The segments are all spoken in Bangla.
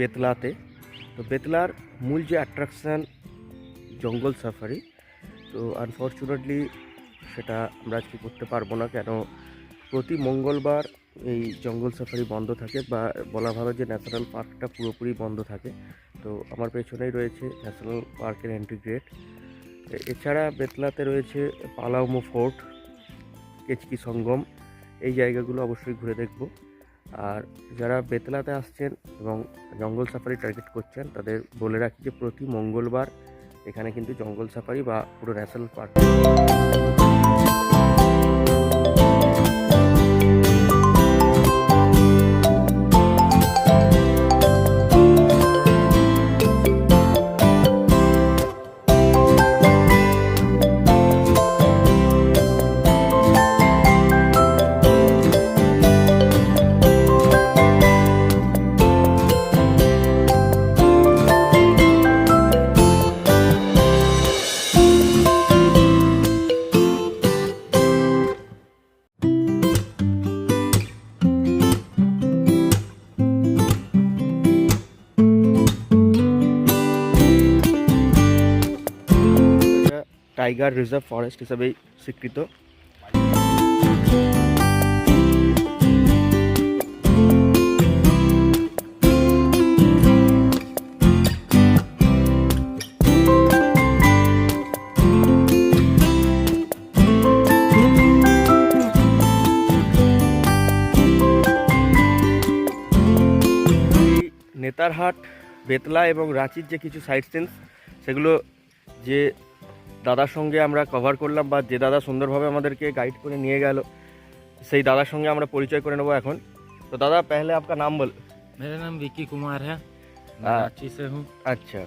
বেতলাতে। তো বেতলার মূল যে অ্যাট্রাকশান জঙ্গল সাফারি তো আনফর্চুনেটলি সেটা আমরা আজকে করতে পারব না, কেন প্রতি মঙ্গলবার এই জঙ্গল সাফারি বন্ধ থাকে বা বলা ভালো যে ন্যাশনাল পার্কটা পুরোপুরি বন্ধ থাকে। তো আমার পেছনেই রয়েছে ন্যাশনাল পার্কের এন্ট্রি গেট এছাড়া বেতলাতে রয়েছে পালাউমো ফোর্ট, কেচকি সঙ্গম। এই জায়গাগুলো অবশ্যই ঘুরে দেখব। আর যারা বেতলাতে আসছেন এবং জঙ্গল সাফারি টার্গেট করছেন, তাদের বলে রাখি যে প্রতি মঙ্গলবার এখানে কিন্তু জঙ্গল সাফারি বা পুরো national park tiger reserve forest হিসাবেই স্বীকৃত। নেতারহাট, বেতলা এবং রাঁচির যে কিছু সাইট সিনস সেগুলো যে দাদার সঙ্গে আমরা কভার করলাম বা যে দাদা সুন্দরভাবে আমাদেরকে গাইড করে নিয়ে গেল সেই দাদার সঙ্গে আমরা পরিচয় করে নেবো এখন তো দাদা पहले आपका नाम बोल मेरा नाम विक्की कुमार है मैं हाँ। रांची से हूँ अच्छा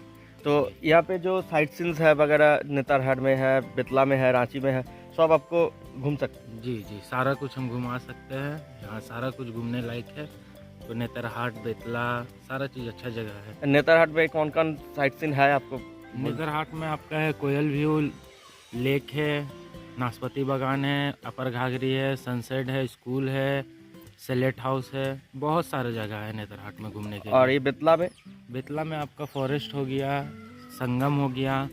तो यहाँ पे जो साइट सीन्स है वगैरह नेतारहाट में है बेतला में है रांची में है सब आपको घूम सकते जी जी सारा कुछ हम घुमा सकते हैं यहाँ सारा कुछ घूमने लायक है तो नेतरहाट बेतला सारा चीज़ अच्छा जगह है हैं नेतारहाट में कौन कौन साइट सीन है आपको नेतरहाट में आपका है कोयल व्यू लेक है नाशपाती बागान है अपर घाघरी है सनसेट है स्कूल है सेलेट हाउस है बहुत सारे जगह है नेतरहाट में घूमने के और ये बेतला में? बेतला में आपका फॉरेस्ट हो गया संगम हो गया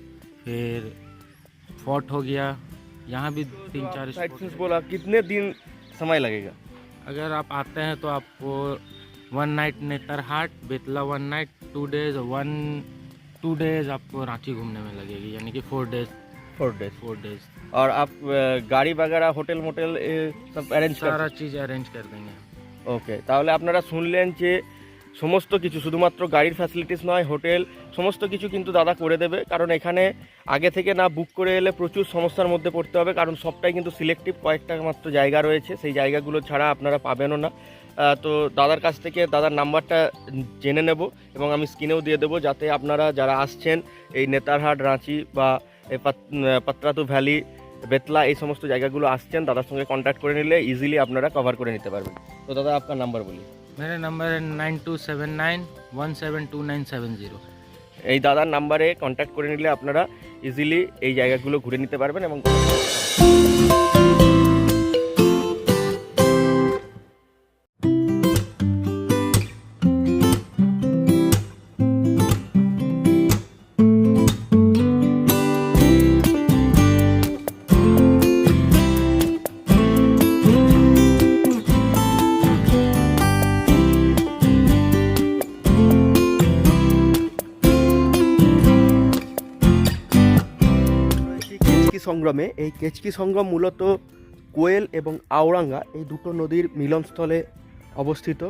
फिर फोर्ट हो गया यहाँ भी तीन चार है। बोला कितने दिन समय लगेगा? अगर आप आते हैं तो आपको one night Netarhat Betla one night two days one to days आपको रांची घूमने में लगेगी यानी कि four days four days four days और आप अ, गाड़ी वगैरह होटल मोटेल ए, सब অ্যারেঞ্জ सारा করা चीज़ अरेंज कर देंगे ওকে তাহলে আপনারা শুনলেন যে সমস্ত কিছু শুধুমাত্র গাড়ির ফ্যাসিলিটিস নয় হোটেল সমস্ত কিছু কিন্তু দাদা করে দেবে কারণ এখানে আগে থেকে না বুক করে এলে প্রচুর সমস্যার মধ্যে পড়তে হবে কারণ সবটাই কিন্তু সিলেক্টিভ কয়েকটা মাত্র জায়গা রয়েছে সেই জায়গাগুলো ছাড়া আপনারা পাবেনও না আহ, তো দাদার কাছ থেকে দাদার নাম্বারটা জেনে নেব এবং আমি স্ক্রিনেও দিয়ে দেবো যাতে আপনারা যারা আসছেন এই নেতারহাট রাঁচি বা পাত্রাতু ভ্যালি বেতলা এই সমস্ত জায়গাগুলো আসছেন দাদার সঙ্গে কন্ট্যাক্ট করে নিলে ইজিলি আপনারা কভার করে নিতে পারবেন। তো দাদা আপনার নাম্বার বলি। মেরে number nine two seven nine one seven two nine seven zero এই দাদার নাম্বারে কন্ট্যাক্ট করে নিলে আপনারা ইজিলি এই জায়গাগুলো ঘুরে নিতে পারবেন এবং সংগ্রামে এই কেচকি সংগ্রাম মূলত কোয়েল এবং আওরাঙ্গা এই দুটো নদীর মিলনস্থলে অবস্থিত।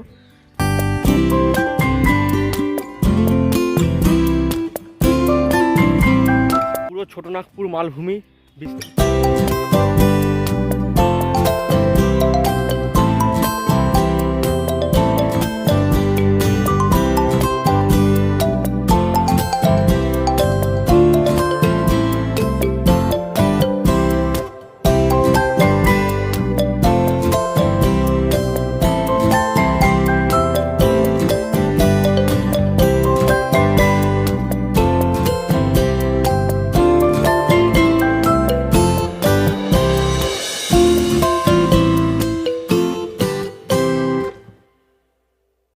পুরো ছোটনাগপুর মালভূমি বিস্তারিত।